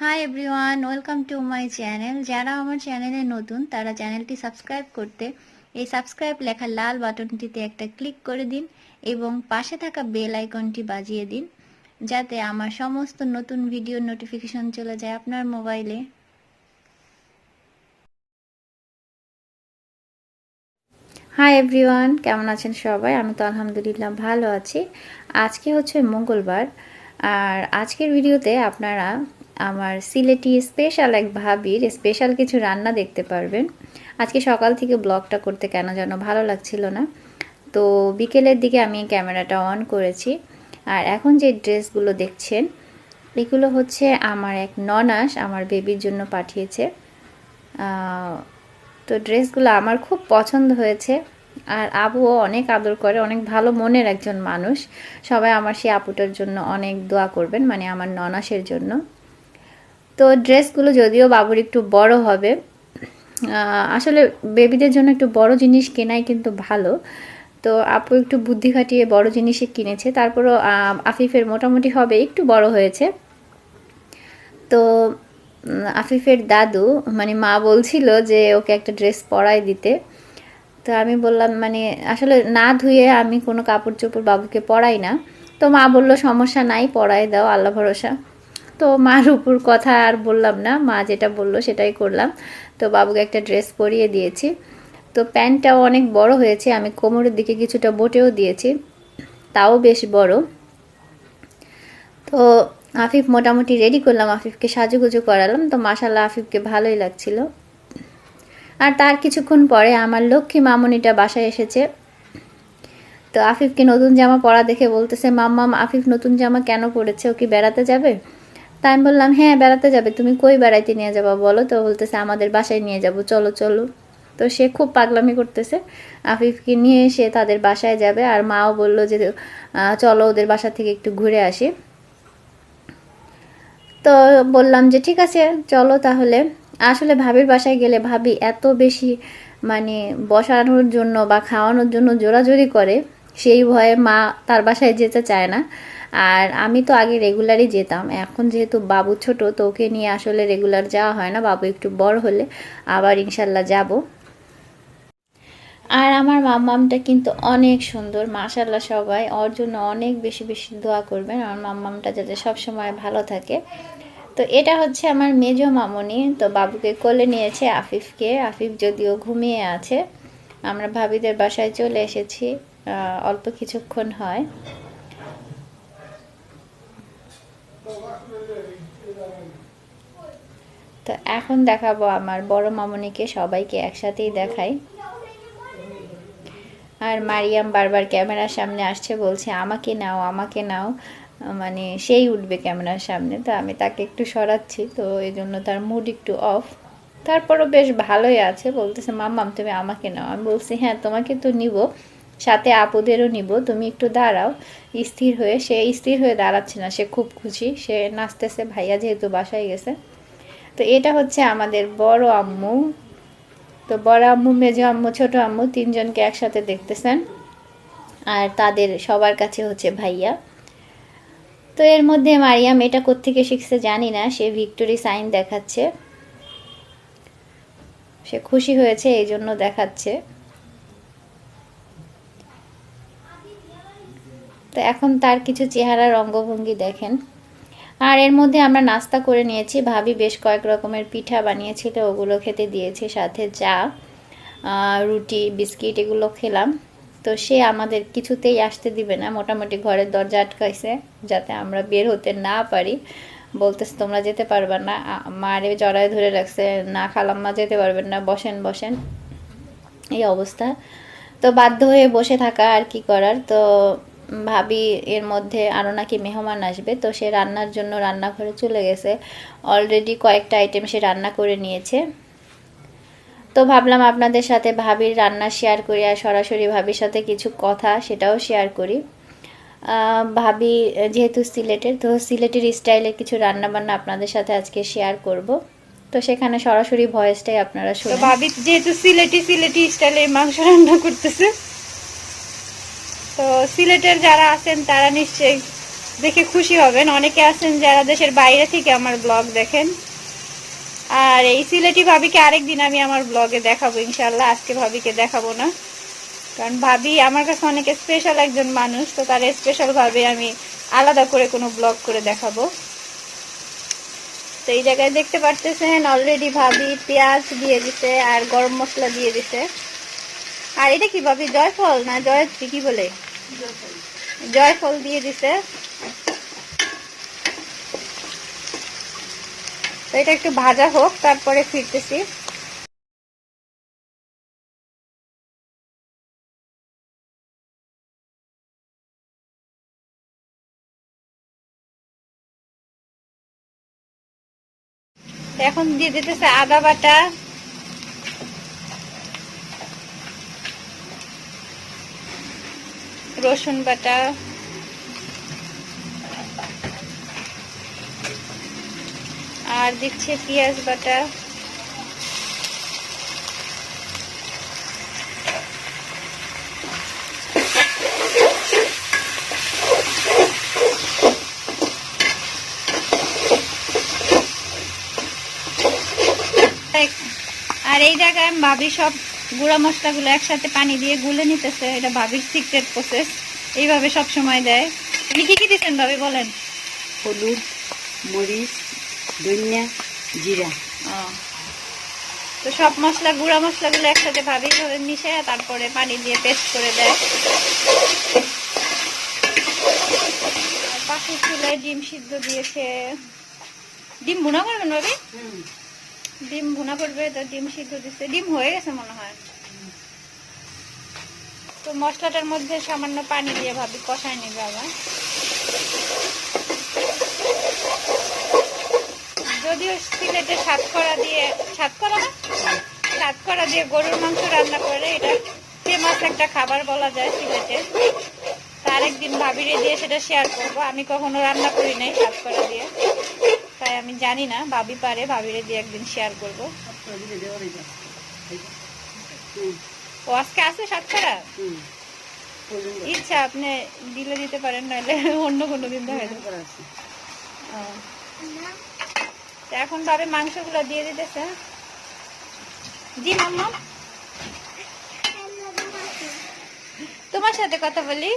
Hi everyone welcome to my channel যারা আমার চ্যানেলে নতুন, তারা চ্যানেলটি সাবস্ক্রাইব করতে, এই সাবস্ক্রাইব লেখা লাল বাটনটিতে একটা ক্লিক করে দিন এবং পাশে থাকা বেল আইকনটি বাজিয়ে দিন, যাতে আমার সমস্ত নতুন ভিডিও নোটিফিকেশন চলে যায় আপনার মোবাইলে হাই এভরিওয়ান কেমন আছেন সবাই? আমি তো আলহামদুলিল্লাহ ভালো আছি। আজকে হচ্ছে মঙ্গলবার, আর আজকের ভিডিওতে আপনারা আমার সিলেটি স্পেশাল এক ভাবির স্পেশাল কিছু রান্না দেখতে পারবেন। আজকে সকাল থেকে ব্লগটা করতে কেন যেন ভালো লাগছিল না। তো বিকেলের দিকে আমি ক্যামেরাটা অন করেছি। আর এখন যে ড্রেসগুলো দেখছেন, এগুলো হচ্ছে আমার এক ননাস আমার বেবির জন্য পাঠিয়েছে। তো ড্রেসগুলো আমার খুব পছন্দ হয়েছে। আর আবুও অনেক আদর করে, অনেক ভালো মনের একজন মানুষ। সবাই আমার সেই আপুটার জন্য অনেক দোয়া করবেন মানে আমার ননাসের জন্য। তো ড্রেসগুলো যদিও বাবুর একটু বড় হবে আসলে বেবিদের জন্য একটু বড় জিনিস কেনাই কিন্তু ভালো। তো আপু একটু বুদ্ধি খাটিয়ে বড় জিনিসই কিনেছে, তারপরও আফিফের মোটামুটি হবে, একটু বড় হয়েছে। তো আফিফের দাদু মানে মা বলছিল যে ওকে একটা ড্রেস পরাই দিতে। তো আমি বললাম মানে আসলে না ধুয়ে আমি কোনো কাপড় চোপড় বাবুকে পরাই না। তো মা বলল, সমস্যা নাই, পরাই দাও, আল্লাহ ভরসা। তো মার উপর কথা আর বললাম না, মা যেটা বলল সেটাই করলাম। তো বাবুকে একটা ড্রেস পরিয়ে দিয়েছি। তো প্যান্টটাও অনেক বড় হয়েছে, আমি কোমরের দিকে কিছুটা বোটেও দিয়েছি, তাও বেশ বড়। তো আফিফ মোটামুটি রেডি করলাম, আফিফকে সাজুগুজু করালাম। তো মাসাল্লাহ আফিফকে ভালোই লাগছিল। আর তার কিছুক্ষণ পরে আমার লক্ষ্মী মামনিটা বাসায় এসেছে। তো আফিফকে নতুন জামা পরা দেখে বলতেছে, মাম্মাম, আফিফ নতুন জামা কেন পরেছে? ও কি বেড়াতে যাবে? তাই আমি বললাম হ্যাঁ বেড়াতে যাবে। তুমি কই বেড়াইতে নিয়ে যাবা বলো? তো বলতেছে, আমাদের বাসায় নিয়ে যাব। চলো চলো। তো সে খুব পাগলামি করতেছে। আফিফকে নিয়ে এসে তাদের বাসায় যাবে। আর মাও বলল যে চলো ওদের বাসা থেকে একটু ঘুরে আসি। তো বললাম যে, ঠিক আছে, চলো তাহলে। আসলে ভাবির বাসায় গেলে ভাবি এত বেশি মানে বসানোর জন্য বা খাওয়ানোর জন্য জোরাজোরি করে, সেই ভয়ে মা তার বাসায় যেতে চায় না। আর আমি তো আগে রেগুলারই যেতাম। এখন যেহেতু বাবু ছোট, তো ওকে নিয়ে আসলে রেগুলার যাওয়া হয় না। বাবু একটু বড় হলে আবার ইনশাল্লাহ যাব। আর আমার মাম্মামটা কিন্তু অনেক সুন্দর মাশাল্লাহ সবাই। ওর জন্য অনেক বেশি বেশি দোয়া করবেন। আমার মাম্মামটা যাতে সবসময় ভালো থাকে। তো এটা হচ্ছে আমার মেজ মামনি। তো বাবুকে কোলে নিয়েছে আফিফকে। আফিফ যদিও ঘুমিয়ে আছে, আমরা ভাবিদের বাসায় চলে এসেছি। অল্প কিছুক্ষণ হয়। তো এখন দেখাবো আমার বড় মামনিকে সবাইকে একসাথেই দেখাই। আর মারিয়াম বারবার ক্যামেরার সামনে আসছে, বলছে, আমাকে নাও আমাকে নাও। মানে সেই উঠবে ক্যামেরার সামনে, তো আমি তাকে একটু সরাচ্ছি, তো এই জন্য তার মুড একটু অফ তারপরও বেশ ভালোই আছে, বলতেছে, মাম্মাম, তুমি আমাকে নাও। আমি বলছি হ্যাঁ তোমাকে তো নিব। সাথে আপুদেরও নিব। তুমি একটু দাঁড়াও। স্থির হয়ে, সে স্থির হয়ে দাঁড়াচ্ছে না, সে খুব খুশি। সে নাচতেছে, ভাইয়া যেহেতু বাসায় গেছে। তো এটা হচ্ছে আমাদের বড় আম্মু। তো বড় আম্মু, মেজো আম্মু, ছোট আম্মু তিনজনকে একসাথে দেখতেছেন। আর তাদের সবার কাছে হচ্ছে ভাইয়া। তো এর মধ্যে মারিয়াম এটা কোত্থেকে শিখছে জানি না, সে ভিক্টোরি সাইন দেখাচ্ছে। সে খুশি হয়েছে এই জন্য দেখাচ্ছে। তো এখন তার কিছু চেহারার অঙ্গভঙ্গি দেখেন। আর এর মধ্যে আমরা নাস্তা করে নিয়েছি। ভাবি বেশ কয়েক রকমের পিঠা বানিয়েছিল, ওগুলো খেতে দিয়েছে, সাথে চা রুটি, বিস্কিট এগুলো খেলাম। তো সে আমাদের কিছুতেই আসতে দিবে না। মোটামুটি ঘরের দরজা আটকাইছে, যাতে আমরা বের হতে না পারি। বলতেছে, তোমরা যেতে পারবে না। মারে জড়ায় ধরে রাখছে, না খালাম্মা, যেতে পারবেন না, বসেন বসেন। এই অবস্থা। তো বাধ্য হয়ে বসে থাকা আর কি করার। তো ভাবি এর মধ্যে আরও নাকি মেহমান আসবে তো সে রান্নার জন্য রান্নাঘরে চলে গেছে। অলরেডি কয়েকটা আইটেম সে রান্না করে নিয়েছে। তো ভাবলাম আপনাদের সাথে ভাবির রান্না শেয়ার করি আর সরাসরি ভাবির সাথে কিছু কথা সেটাও শেয়ার করি। ভাবি যেহেতু সিলেটের তো সিলেটের স্টাইলে কিছু রান্না বান্না আপনাদের সাথে আজকে শেয়ার করব। তো সেখানে সরাসরি ভয়েসটাই আপনারা শুনুন। ভাবি যেহেতু সিলেটি সিলেটি স্টাইলে মাংস রান্না করতেছে তো সিলেটের যারা আছেন, তারা নিশ্চয়ই দেখে খুশি হবেন। অনেকে আছেন যারা দেশের বাইরে থেকে আমার ব্লগ দেখেন। আর এই সিলেটি ভাবিকে আরেকদিন আমি আমার ব্লগে দেখাবো ইনশাল্লাহ আজকে ভাবিকে দেখাবো না। কারণ ভাবি আমার কাছে অনেক স্পেশাল একজন মানুষ, তো তার স্পেশাল ভাবে আমি আলাদা করে কোনো ব্লগ করে দেখাবো। তো এই জায়গায় দেখতে পারতেছেন অলরেডি ভাবি পেঁয়াজ দিয়ে দিছে আর গরম মশলা দিয়ে দিছে। আর এটা কি ভাবি, জয়ফল না জয়ত্রী কি বলে? জয়ফল দিয়ে দিছে। তো এটা একটু ভাজা হোক, তারপরে ফিরতেছি। এখন দিয়ে দিতেছে আদা বাটা রসুন বাটা। আর দিচ্ছে পেঁয়াজ বাটা। আর এই জায়গায় আমি ভাবি সব গুঁড়া মশলাগুলো একসাথে পানি দিয়ে গুলে নিতেছে। এটা ভাবির সিক্রেট প্রসেস এইভাবে সব সময় দেয়। আপনি কি কি দিচ্ছেন ভাবি বলেন? হলুদ মরিচ ধনিয়া জিরা। ও। তো সব মশলা গুঁড়া মশলাগুলো একসাথে ভাবি এইভাবে মিশে তারপরে পানি দিয়ে পেস্ট করে দেয়। আর পাশের চুলায় ডিম সিদ্ধ দিয়েছে। ডিম ভুনা করবেন ভাবি? ডিম ভুনা করবে, তো ডিম সিদ্ধ দিচ্ছে ডিম হয়ে গেছে মনে হয়। তো মশলাটার মধ্যে সামান্য পানি দিয়ে ভাবি, কষায় নিবে আবার। যদিও সিলেটে সাতকরা দিয়ে সাতকরা না? সাতকরা দিয়ে গরুর মাংস রান্না করে, এটা ফেমাস একটা খাবার বলা যায় সিলেটে। তার একদিন ভাবিরে দিয়ে সেটা শেয়ার করব। আমি কখনো রান্না করি নাই সাতকরা দিয়ে। তাই আমি জানি না, ভাবি পারে, ভাবিরে দিয়ে একদিন শেয়ার করব। ও আজকে আছে সাতকরা ইচ্ছা, আপনি দিলে দিতে পারেন নাহলে অন্য কোনো দিন দেখা এখন ভাবে মাংসগুলো দিয়ে দিতেছে। জি, মাম্মা? তোমার সাথে কথা বলি?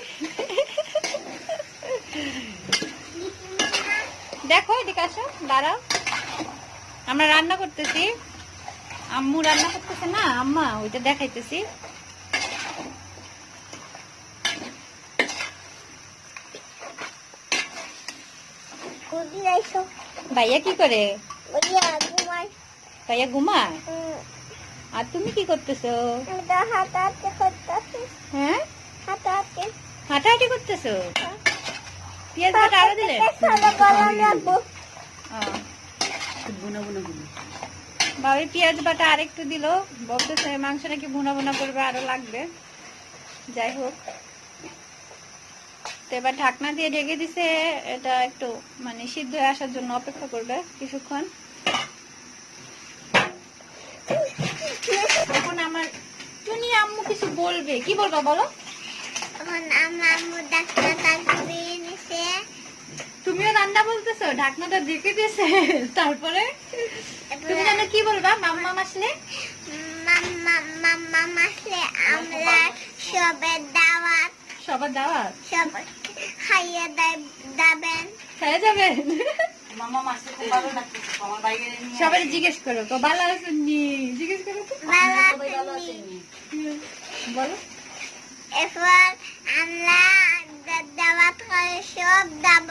দেখো এদিকে আসো দাঁড়াও। আমরা রান্না করতেছি। আম্মু রান্না করতেছে না আম্মা ওইটা দেখাইতেছি। ভাইয়া কি করে? ভাইয়া ঘুমায়? আর তুমি কি করতেছো। হ্যাঁ? হাঁটাহাঁটি। করতেছো? পেঁয়াজ বাটা আরও দিলে? বুনা বুনা গুলো ভাবি পেঁয়াজ বাটা আরেকটু দিল। বলতেছে মাংস নাকি ভুনা ভুনা করবে আরও লাগবে। যাই হোক। তো এবার ঢাকনা দিয়ে ঢেকে দিছে। এটা একটু মানে সিদ্ধ হয়ে আসার জন্য অপেক্ষা করবে কিছুক্ষণ। এখন আমার টুনি আম্মু কিছু বলবে। কি বলবা বলো? তুমিও রান্না বলতেছো ঢাকনাটা ঢেকে দিয়েছে তারপরে? তুমি যেন কি বলবা মাম্মা আসলে আমরা সবের দাওয়াত। সবার দাওয়াত? খাইয়ে দেবেন। খাওয়া যাবেন সবাই জিজ্ঞেস করো তো ভালো আছেন জিজ্ঞেস করো তো। ভালো? আছেনি বলো। এরপর আমরা দাওয়াত করে সব দাব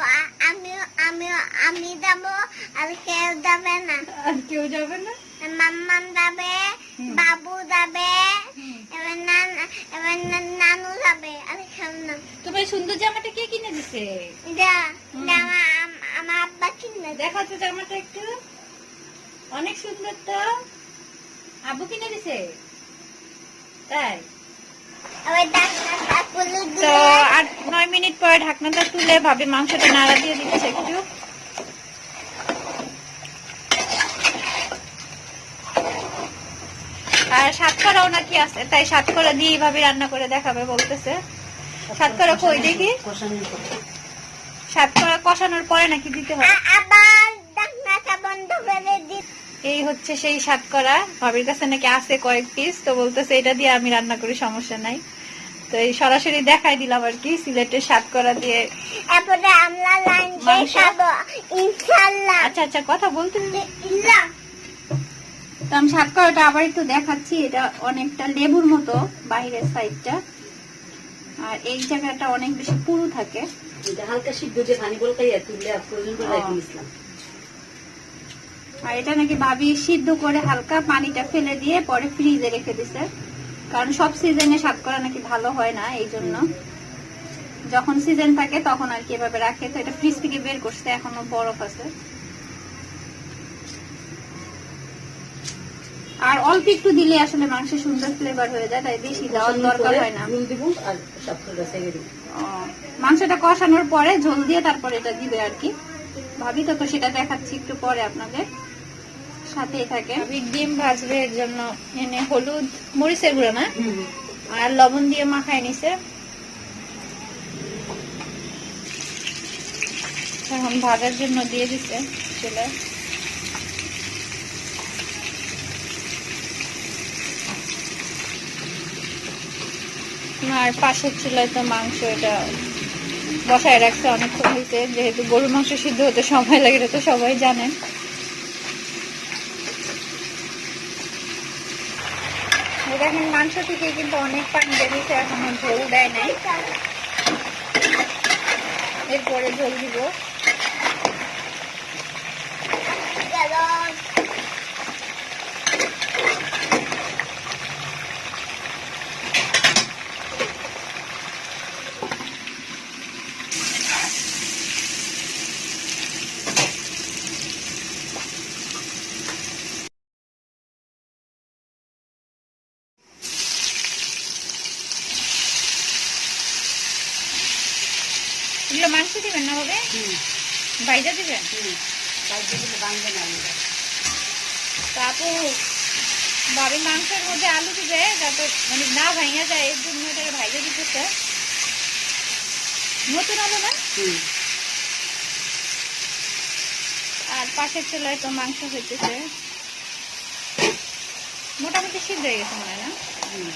আমিও আমি দেব আর কেউ দেবে না। আর কেউ যাবে না? মাম্মাম যাবে বাবু যাবে এবার নান এবার নানু যাবে আর কেউ না। তোমার সুন্দর জামাটা কে কিনে দিছে? যা আমার আম- আব্বা কিনে দেখাচ্ছ জামাটা একটু। অনেক সুন্দর তো। আবু কিনে দিছে? তাই? তো আট নয় মিনিট পরে ঢাকনাটা তুলে ভাবে মাংসটা নাড়া দিয়ে দিচ্ছে একটু। আর সাতকরাও নাকি আছে তাই সাতকরা দিয়ে এইভাবে রান্না করে দেখাবে বলতেছে। সাতকরা কই দেখি? কষানোর পরে। সাত করা কষানোর পরে নাকি দিতে হয় এই হচ্ছে সেই সাত করা ভাবির কাছে নাকি আছে কয়েক পিস তো বলতেছে এটা দিয়ে আমি রান্না করি সমস্যা নাই। তো এই সরাসরি দেখাই দিলাম আর কি সিলেটের সাত করা দিয়ে। এরপরে আমরা লাঞ্চে? খাব ইনশাল্লাহ আচ্ছা আচ্ছা কথা বলতে তো আমি সাত করাটা আবার একটু দেখাচ্ছি এটা অনেকটা লেবুর মতো বাইরের সাইডটা আর এই জায়গাটা অনেক বেশি পুরু থাকে। এটা হালকা সিদ্ধ যে পানি বলকাইয়া তুললে প্রয়োজন করে ও। রাখি দিয়েছিলাম আর এটা নাকি ভাবি সিদ্ধ করে হালকা পানিটা ফেলে দিয়ে পরে ফ্রিজে রেখে দিছে। কারণ সব সিজনে সাত করা নাকি ভালো হয় না এই জন্য। যখন সিজন থাকে তখন আর কি এভাবে রাখে। তো এটা ফ্রিজ থেকে বের করছে এখনও বরফ আছে। আর অল্প একটু দিলে আসলে মাংসের সুন্দর ফ্লেভার হয়ে যায় তাই বেশি দেওয়ার দরকার হয় না। মাংসটা কষানোর পরে ঝোল দিয়ে তারপরে এটা দিবে আর কি। ভাবি তো তো সেটা দেখাচ্ছি একটু পরে আপনাদের। সাথেই থাকে। ডিম ভাজবে এর জন্য এনে হলুদ, মরিচের গুঁড়ো না? আর লবণ দিয়ে মাখায় নিছে। এখন ভাজার জন্য দিয়ে আর পাশের চুলায় তো মাংস এটা বসায় রাখছে অনেকক্ষণ হয়েছে যেহেতু গরুর মাংস সিদ্ধ হতে সময় লাগে, এটা তো সবাই জানেন। দেখেন মাংস থেকে কিন্তু অনেক পানি বেরিয়েছে এখনও ঝোল দেয় নাই। এরপরে ঝোল দিব গেল এগুলো মাংস দিবেন না হবে বাইরে দিবেন বাইরে দিলে বাঁধবে না আলুটা। তা আপু বাড়ির মাংসের মধ্যে আলু দিবে যাতে মানে না ভাঙা যায় এর জন্য এটা ভাইজে দিতেছে নতুন আলু না? হুম। আর পাশের চুলায় তো মাংস হইতেছে। মোটামুটি সিদ্ধ হয়ে গেছে মনে হয় না? হুম।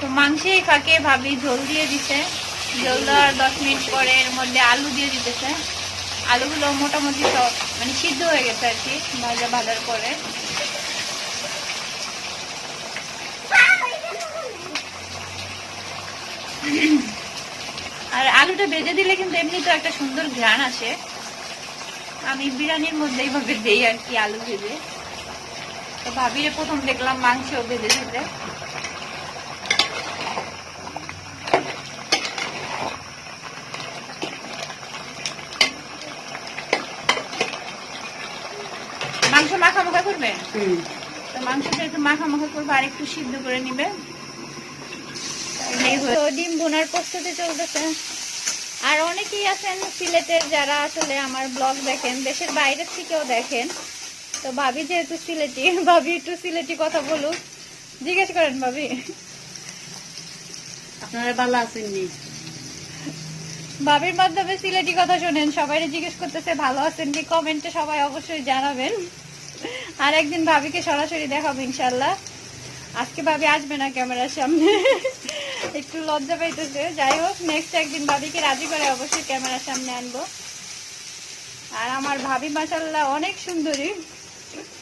তো মাংসেই ফাঁকে ভাবি ঝোল দিয়ে দিছে। দেওয়ার দশ মিনিট পরে এর মধ্যে আলু দিয়ে দিতেছে। আলুগুলো মোটামুটি সব মানে সিদ্ধ হয়ে গেছে আর কি, ভাজা ভাজার পরে। আর আলুটা ভেজে দিলে কিন্তু এমনি তো একটা সুন্দর ঘ্রাণ আসে। আমি বিরিয়ানির মধ্যে এইভাবে দেই আর কি আলু ভেজে। তো ভাবিরে প্রথম দেখলাম মাংস ভেজে দিতে মাংস মাখা মাখা করবে তো মাংসটা একটু মাখা মাখা করবে আর একটু সিদ্ধ করে নিবে। তো ডিম ভুনার প্রস্তুতি চলতেছে। আর অনেকেই আছেন সিলেটের যারা আসলে আমার ব্লগ দেখেন দেশের বাইরের থেকেও দেখেন। তো ভাবি যেহেতু সিলেটি ভাবি একটু সিলেটি কথা বলুক। জিজ্ঞেস করেন ভাবি। আপনারা ভালো আছেন নি? ভাবির মাধ্যমে সিলেটি কথা শোনেন সবাই জিজ্ঞেস করতেছে ভালো আছেন কি? কমেন্টে সবাই অবশ্যই জানাবেন। আর একদিন ভাবিকে সরাসরি দেখাবো ইনশাল্লাহ আজকে ভাবি আসবে না ক্যামেরার সামনে। একটু লজ্জা পাইতেছে। যাই হোক নেক্সট একদিন ভাবিকে রাজি করে অবশ্যই ক্যামেরার সামনে আনব। আর আমার ভাবি মাসাল্লাহ অনেক সুন্দরী।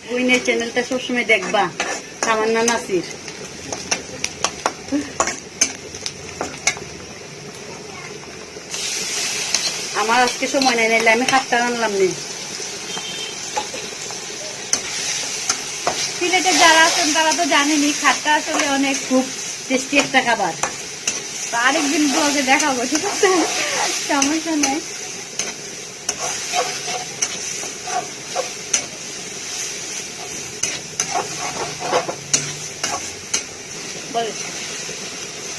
বইনের চ্যানেলটা সবসময় দেখবা। তামান্না নাসির। আমার আজকে সময় নাই, নাইলে আমি খাটটা আনলাম নি। সিলেটে যারা আছেন তারা তো জানেনি খাটটা আসলে অনেক খুব টেস্টি একটা খাবার। তো আরেকদিন ব্লগে দেখাবো, ঠিক আছে? সমস্যা নেই।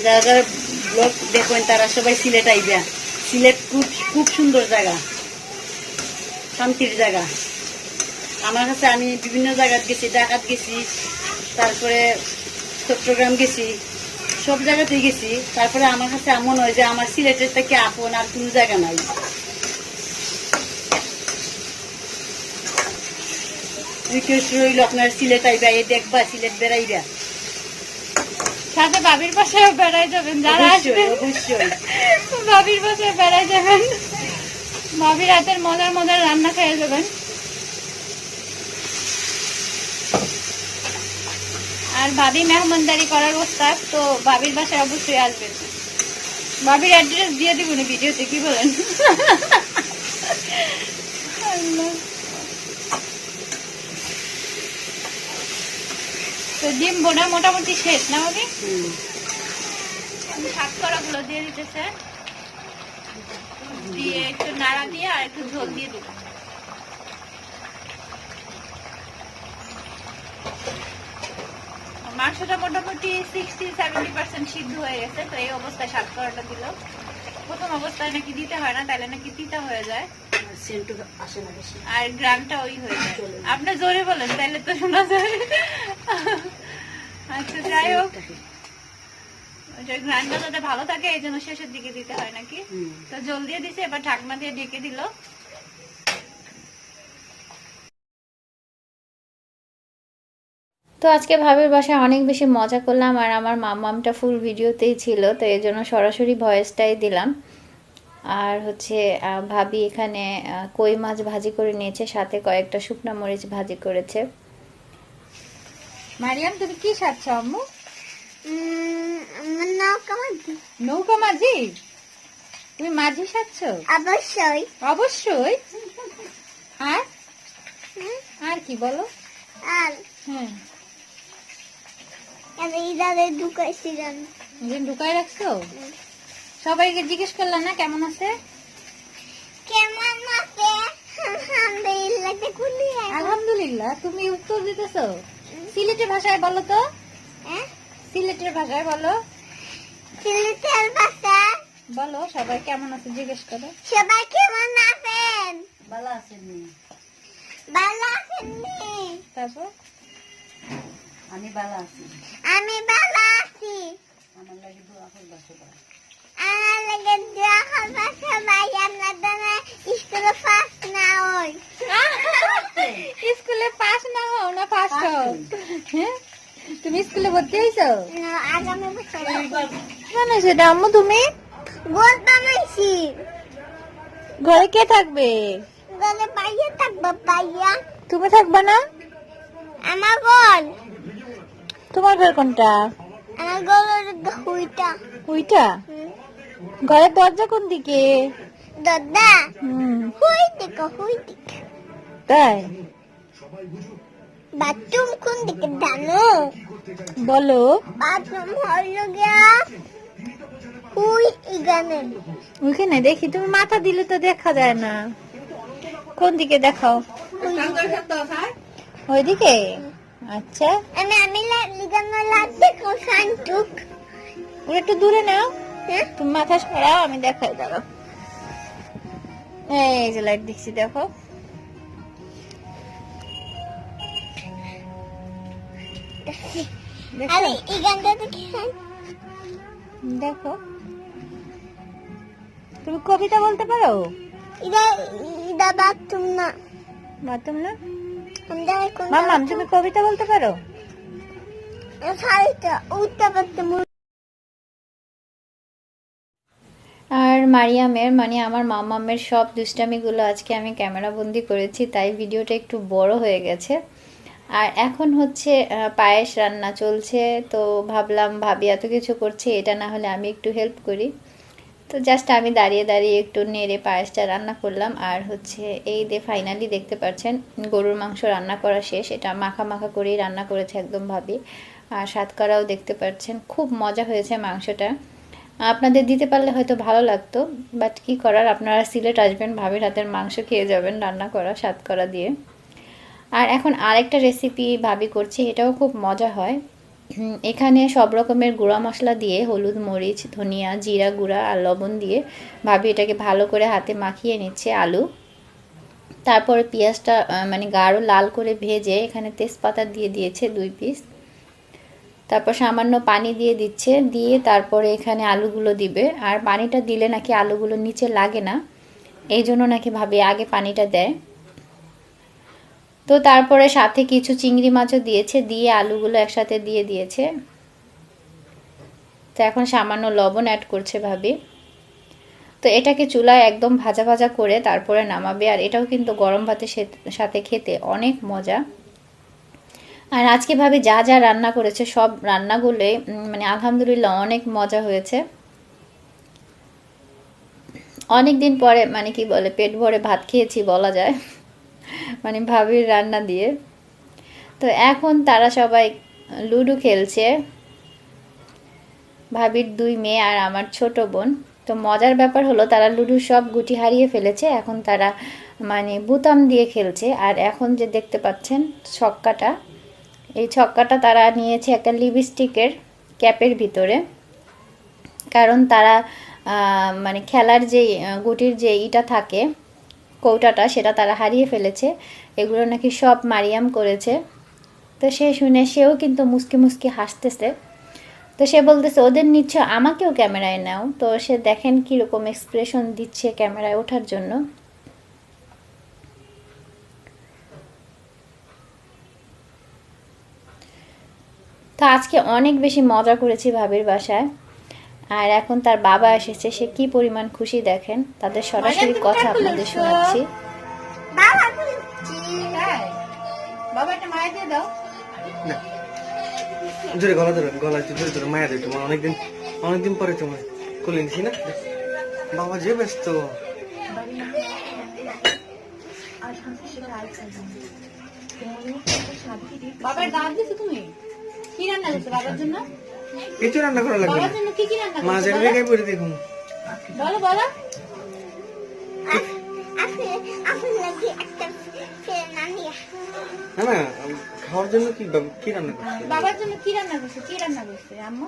যারা যারা ব্লগ দেখবেন, তারা সবাই সিলেট সিলেট খুব খুব সুন্দর জায়গা। শান্তির জায়গা। আমার কাছে আমি বিভিন্ন জায়গাত গেছি ঢাকাত গেছি তারপরে চট্টগ্রাম গেছি সব জায়গাতেই গেছি। তারপরে আমার কাছে এমন হয় যে আমার সিলেটের থেকে আপন আর কোনো জায়গা নাই। রিকোয়েস্ট রইল আপনার সিলেট আইবা এ দেখবা সিলেট বেড়াইবা। সাথে বাবির বাসায় বেড়াই যাবেন যারা আসবে অবশ্যই। ভাবির বাসায় বেড়াই যাবেন। ভাবির হাতের মজার মজার রান্না খেয়ে যাবেন। আর ভাবি মেহমানদারি করার ওস্তাদ তো ভাবির বাসায় অবশ্যই আসবেন। ভাবির অ্যাড্রেস দিয়ে দিব না ভিডিওতে কি বলেন? তো ডিম বোনা মোটামুটি শেষ না ভাবি। শাককরা গুলো দিয়ে দিতেছে। দিয়ে একটু নাড়া দিয়ে আর একটু ঝোল দিয়ে দিব মাংসটা মোটামুটি সিক্সটি সেভেন্টি পার্সেন্ট সিদ্ধ হয়ে গেছে তো এই অবস্থায় শাককরাটা দিল। প্রথম অবস্থায় নাকি দিতে হয় না তাহলে নাকি তিতা হয়ে যায়। আর গ্রামটা ওই হয়ে যায়। আপনি জোরে বলেন তাহলে তো শোনা যায়। আচ্ছা যাই হোক। যাতে ভালো থাকে এই জন্য শেষের দিকে দিতে হয় নাকি? তো জল দিয়ে দিছে এবার ঢাকনা দিয়ে ঢেকে দিল। তো আজকে ভাবির বাসায় অনেক বেশি মজা করলাম আর আমার মামামটা ফুল ভিডিওতেই ছিল তো এই জন্য সরাসরি ভয়েসটাই দিলাম। আর হচ্ছে ভাবি এখানে কই মাছ ভাজি করে নিয়েছে সাথে কয়েকটা শুকনো মরিচ ভাজি করেছে। মারিয়াম তুমি কি সাজছ আম্মু? নৌকা মাঝি। নৌকা মাঝি? তুমি মাঝি সাজছ অবশ্যই। অবশ্যই? আর? আর কি বলো? আর? হ্যাঁ আমি ইদারে ঢুকাইছিলাম দিন ঢুকাই রাখছো? সবাইকে জিজ্ঞেস করলাম না কেমন আছে? কেমন আছে? আলহামদুলিল্লাহ আলহামদুলিল্লাহ তুমি উত্তর দিতেছো। সিলেটের ভাষায় বলো তো। হ্যাঁ? সিলেটের ভাষায় বলো। সিলেটের ভাষা। বলো সবাই কেমন আছে জিজ্ঞেস করো। সবাই কেমন আছেন? ভালো আছেন ভালো আছেন নি? তারপর? আমি ভালো আছি। আমি ভালো আছি। আমার লাগে দোয়া করবা সবাই। আমার লাগে দোয়া করবা সবাই আপনাদের স্কুলে ফার্স্ট না হই। স্কুলে পাস না হও না পাস হও। হ্যাঁ? তুমি স্কুলে ভর্তি হয়েছো? না, আগামী বছর না সেটা আম্মু তুমি? গোল বানাইছি। ঘরে কে থাকবে? গলে পাইয়া থাকব পাইয়া তুমি থাকবা না? আমার গোল। তোমার ঘর কোনটা? ওইটা ঘরের দরজা কোন দিকে? দাদা হুম। হুই দিকে হুই দিকে তাই? বাথরুম কোন দিকে জানো? বলো। বাথরুম হইল গিয়া হুই ইগানে ওইখানে দেখি তুমি মাথা দিলে তো দেখা যায় না। কোন দিকে দেখাও? ওইদিকে? আচ্ছা। আমি আমি লিগানো লাগবে কোসান্টুক ও একটু দূরে নাও। হ্যাঁ? তুমি মাথা সরাও আমি দেখাই দাঁড়াও। এই যে লাইট দেখছি দেখো। দেখো। তুমি কবিতা বলতে পারো? ইদা ইদা বাথরুম না। বাতুম না? আমরা তুমি কবিতা বলতে পারো? আর মারিয়ামের মানে আমার মামামের সব দুষ্টামিগুলো আজকে আমি ক্যামেরা বন্দি করেছি তাই ভিডিওটা একটু বড় হয়ে গেছে। আর এখন হচ্ছে আহ, পায়েস রান্না চলছে তো ভাবলাম ভাবি এত কিছু করছে এটা না হলে আমি একটু হেল্প করি। তো জাস্ট আমি দাঁড়িয়ে দাঁড়িয়ে একটু নেড়ে পায়েসটা রান্না করলাম। আর হচ্ছে এই দিয়ে ফাইনালি দেখতে পাচ্ছেন, গরুর মাংস রান্না করা শেষ। এটা মাখা মাখা করেই রান্না করেছে একদম ভাবি। আর সাতকরাও দেখতে পাচ্ছেন, খুব মজা হয়েছে মাংসটা। আপনাদের দিতে পারলে হয়তো ভালো লাগতো বাট কি করার? আপনারা সিলেট আসবেন, ভাবির হাতের মাংস খেয়ে যাবেন রান্না করা সাতকরা দিয়ে। আর এখন আরেকটা রেসিপি ভাবি করছি, এটাও খুব মজা হয়। এখানে সব রকমের গুঁড়া মশলা দিয়ে হলুদ, মরিচ, ধনিয়া, জিরা গুঁড়া আর লবণ দিয়ে ভাবি এটাকে ভালো করে হাতে মাখিয়ে নিচ্ছে আলু। তারপরে পেঁয়াজটা মানে গাঢ় লাল করে ভেজে এখানে তেজপাতা দিয়ে দিয়েছে দুই পিস। তারপর সামান্য পানি দিয়ে দিচ্ছে, দিয়ে তারপরে এখানে আলুগুলো দিবে। আর পানিটা দিলে নাকি আলুগুলো নিচে লাগে না, এই জন্য নাকি ভাবি আগে পানিটা দেয়। তো তারপরে সাথে কিছু চিংড়ি মাছও দিয়েছে, দিয়ে আলুগুলো একসাথে দিয়ে দিয়েছে। তো এখন সামান্য লবণ অ্যাড করছে ভাবি। তো এটাকে চুলায় একদম ভাজা ভাজা করে তারপরে নামাবে, আর এটাও কিন্তু গরম ভাতের সাথে খেতে অনেক মজা। আর আজকে ভাবি যা যা রান্না করেছে, সব রান্নাগুলোই মানে আলহামদুলিল্লাহ অনেক মজা হয়েছে। অনেক দিন পরে মানে কি বলে, পেট ভরে ভাত খেয়েছি বলা যায়। মানে ভাবির রান্না দিয়ে। তো এখন তারা সবাই লুডো খেলছে। ভাবির দুই মেয়ে আর আমার ছোট বোন। তো মজার ব্যাপার হলো তারা লুডো সব গুটি হারিয়ে ফেলেছে। এখন তারা মানে বুতাম দিয়ে খেলছে। আর এখন যে দেখতে পাচ্ছেন ছক্কাটা, এই ছক্কাটা তারা নিয়েছে একটা লিপস্টিকের ক্যাপের ভিতরে। কারণ তারা মানে খেলার যে গুটির যে ইটা থাকে কৌটাটা সেটা তারা হারিয়ে ফেলেছে। এগুলো নাকি সব মারিয়াম করেছে। তো সে শুনে সেও কিন্তু মুসকি মুসকি হাসতেছে। তো সে বলতেছে, ওদের নিচ্ছে, আমাকেও ক্যামেরায় নাও। তো সে দেখেন কীরকম এক্সপ্রেশন দিচ্ছে ক্যামেরায় ওঠার জন্য। তো আজকে অনেক বেশি মজা করেছি ভাবির বাসায়। আর এখন তার বাবা এসেছে সে কি পরিমাণ খুশি দেখেন? তাদের সরাসরি কথা আপনাদের শোনাচ্ছি। জোরে গলা ধরো গলা জোরে ধরো মায়া তোমার অনেকদিন অনেকদিন পরে তোমার কোলে নিছি না? বাবা যে ব্যস্ত। বাবার দাঁত দিছো তুমি? কি রান্না করছ বাবার জন্য? কিছু রান্না করা লাগবে বাবার না জন্য কি কি রান্না মা করছ যাবে বলো? দেখুন। বলো বলো। না না খাওয়ার জন্য কি কি রান্না করছে? বাবার জন্য কি রান্না করছ? কি রান্না করছে আম্মু?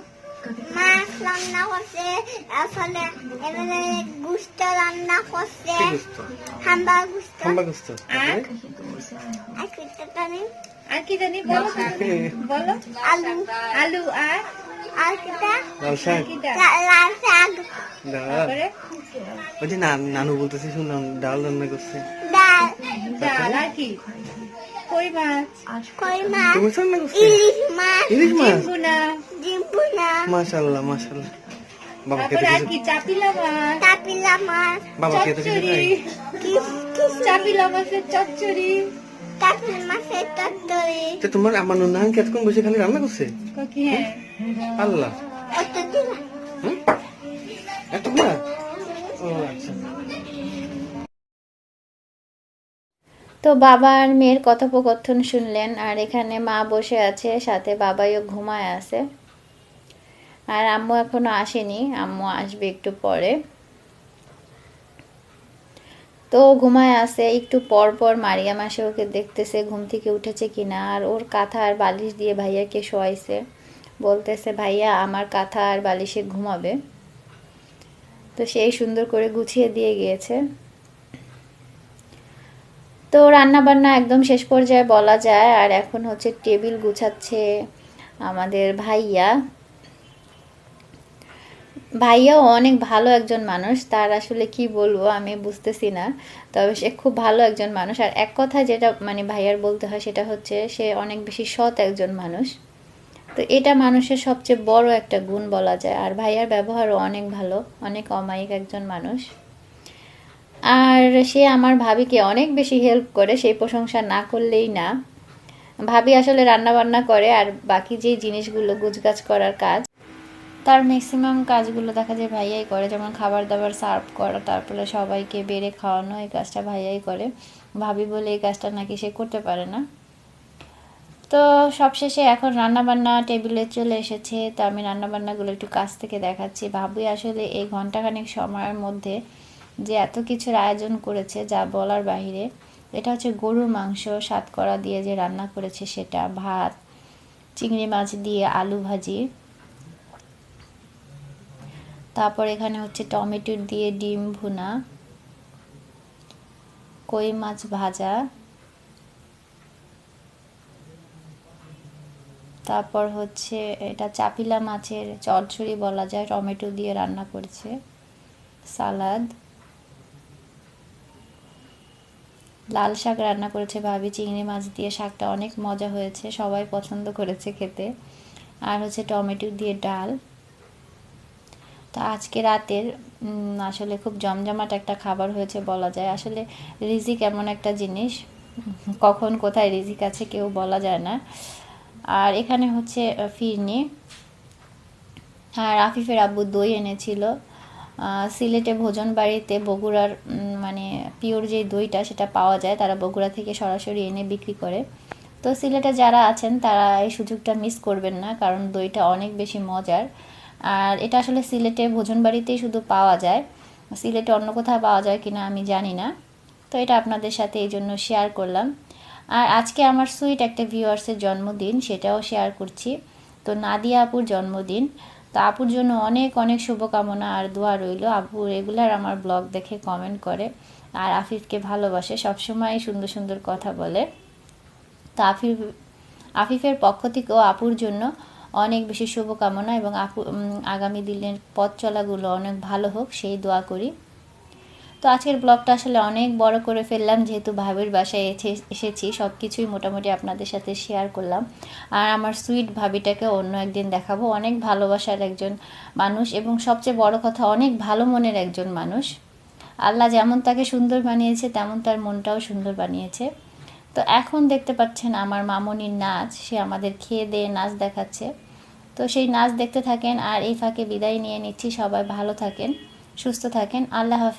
মাছ রান্না করছে আসলে এবারে গুস্ত রান্না করছে। কি গুস্ত? হাম্বা গুস্ত। আর কি জানি বলো। বলো। আলু। আলু আর? লাল শাক লাল শাক ডাল ওই যে না- নানু বলতেছে শুনলাম ডাল রান্না করছে। ডাল। ডাল আর কি? কই মাছ? কই মাছ? তুমি রান্না করছে? ইলিশ মাছ। ইলিশ মাছ? ভুনা ডিম্পুনা মাশাল্লাহ মাশাল্লাহ বাবা খেতে তারপরে আর কিছু কি? চাপিলা মাছ। তাপিলা মাছ। বাবা খেতে কিছু চচ্চড়ি। খাই কি কি চাপিলা মাছের চচ্চড়ি। তাপিল মাছের তরকারি তো তোমার আমার নান কেতক্ষণ বসে খালি রান্না করছে? আল্লাহ। হুম? এতগুলা ও আচ্ছা। তো বাবা আর মেয়ের কথোপকথন শুনলেন আর এখানে মা বসে আছে সাথে বাবাইও ঘুমায় আছে। আর আম্মু এখনও আসেনি আম্মু আসবে একটু পরে। তো ঘুমায় আছে, একটু পর পর মারিয়া মাসে ওকে দেখতেছে ঘুম থেকে উঠেছে কিনা, আর ওর কাঁথা আর বালিশ দিয়ে ভাইয়াকে শোয়াইছে। বলতেছে, ভাইয়া, আমার কাঁথা আর বালিশে ঘুমাবে। তো সেই সুন্দর করে গুছিয়ে দিয়ে গিয়েছে। তো রান্না বান্না একদম শেষ পর্যায়ে বলা যায়, আর এখন হচ্ছে টেবিল গুছাচ্ছে আমাদের ভাইয়া। ভাইয়াও অনেক ভালো একজন মানুষ, তার আসলে কি বলব আমি বুঝতেছি না। তবে সে খুব ভালো একজন মানুষ। আর এক কথা যেটা মানে ভাইয়ার বলতে হয় সেটা হচ্ছে সে অনেক বেশি সৎ একজন মানুষ। তো এটা মানুষের সবচেয়ে বড় একটা গুণ বলা যায়। আর ভাইয়ার ব্যবহারও অনেক ভালো, অনেক অমায়িক একজন মানুষ। আর সে আমার ভাবিকে অনেক বেশি হেল্প করে, সেই প্রশংসা না করলেই না। ভাবি আসলে রান্না বান্না করে, আর বাকি যে জিনিসগুলো গুছগাছ করার কাজ তার ম্যাক্সিমাম কাজগুলো দেখা যায় ভাইয়াই করে, যেমন খাবার দাবার সার্ভ করা, তারপরে সবাইকে বেড়ে খাওয়ানো, এই কাজটা ভাইয়াই করে। ভাবি বলে এই কাজটা নাকি সে করতে পারে না। তো সবশেষে এখন রান্নাবান্না টেবিলে চলে এসেছে, তো আমি রান্নাবান্নাগুলো একটু কাছ থেকে দেখাচ্ছি। ভাবি আসলে এই ঘন্টাখানেক সময়ের মধ্যে যে এত কিছুর আয়োজন করেছে যা বলার বাইরে এটা হচ্ছে গরুর মাংস সাতকরা দিয়ে যে রান্না করেছে সেটা, ভাত, চিংড়ি মাছ দিয়ে আলু ভাজি তারপর এখানে হচ্ছে টমেটো দিয়ে ডিম ভুনা, কই মাছ ভাজা, তারপর হচ্ছে এটা চাপিলা মাছের চচ্চড়ি বলা যায়, টমেটো দিয়ে রান্না করেছে, সালাদ, লাল শাক রান্না করেছে ভাবি, চিংড়ি মাছ দিয়ে শাকটা অনেক মজা হয়েছে, সবাই পছন্দ করেছে খেতে, আর হচ্ছে টমেটো দিয়ে ডাল। তো আজকে রাতের আসলে খুব জমজমাট একটা খাবার হয়েছে বলা যায়। আসলে রিজিক এমন একটা জিনিস, কখন কোথায় রিজিক আছে কেউ বলা যায় না। আর এখানে হচ্ছে ফিরনি। আর আফিফের আব্বু দই এনেছিল। সিলেটে ভোজন বাড়িতে বগুড়ার মানে পিওর যে দইটা সেটা পাওয়া যায়, তারা বগুড়া থেকে সরাসরি এনে বিক্রি করে। তো সিলেটে যারা আছেন, তারা এই সুযোগটা মিস করবেন না, কারণ দইটা অনেক বেশি মজার। আর এটা আসলে সিলেটে ভোজন বাড়িতেই শুধু পাওয়া যায়। সিলেটে অন্য কোথাও পাওয়া যায় কিনা আমি জানি না। তো এটা আপনাদের সাথে এই জন্য শেয়ার করলাম। আর আজকে আমার সুইট একটা ভিউয়ার্সের জন্মদিন, সেটাও শেয়ার করছি। তো নাদিয়া আপুর জন্মদিন। তো আপুর জন্য অনেক অনেক শুভকামনা আর দোয়া রইল। আপু রেগুলার আমার ব্লগ দেখে কমেন্ট করে আর আফিফকে ভালোবাসে, সবসময় সুন্দর সুন্দর কথা বলে। তো আফিফ, আফিফের পক্ষ থেকেও আপুর জন্য অনেক বেশি শুভকামনা এবং আগামী দিনের পথ চলাগুলো অনেক ভালো হোক, সেই দোয়া করি। তো আজকের ব্লগটা আসলে অনেক বড় করে ফেললাম, যেহেতু ভাবির বাসায় এসে এসেছি সব কিছুই মোটামুটি আপনাদের সাথে শেয়ার করলাম। আর আমার সুইট ভাবিটাকে অন্য একদিন দেখাবো। অনেক ভালোবাসার একজন মানুষ এবং সবচেয়ে বড় কথা, অনেক ভালো মনের একজন মানুষ। আল্লাহ যেমন তাকে সুন্দর বানিয়েছে, তেমন তার মনটাও সুন্দর বানিয়েছে। তো এখন দেখতে পাচ্ছেন আমার মামনির নাচ, সে আমাদের খেয়ে দিয়ে নাচ দেখাচ্ছে। তো সেই নাচ দেখতে থাকেন আর এই ফাঁকে বিদায় নিয়ে নিচ্ছি। সবাই ভালো থাকেন, সুস্থ থাকেন। আল্লাহ হাফিজ।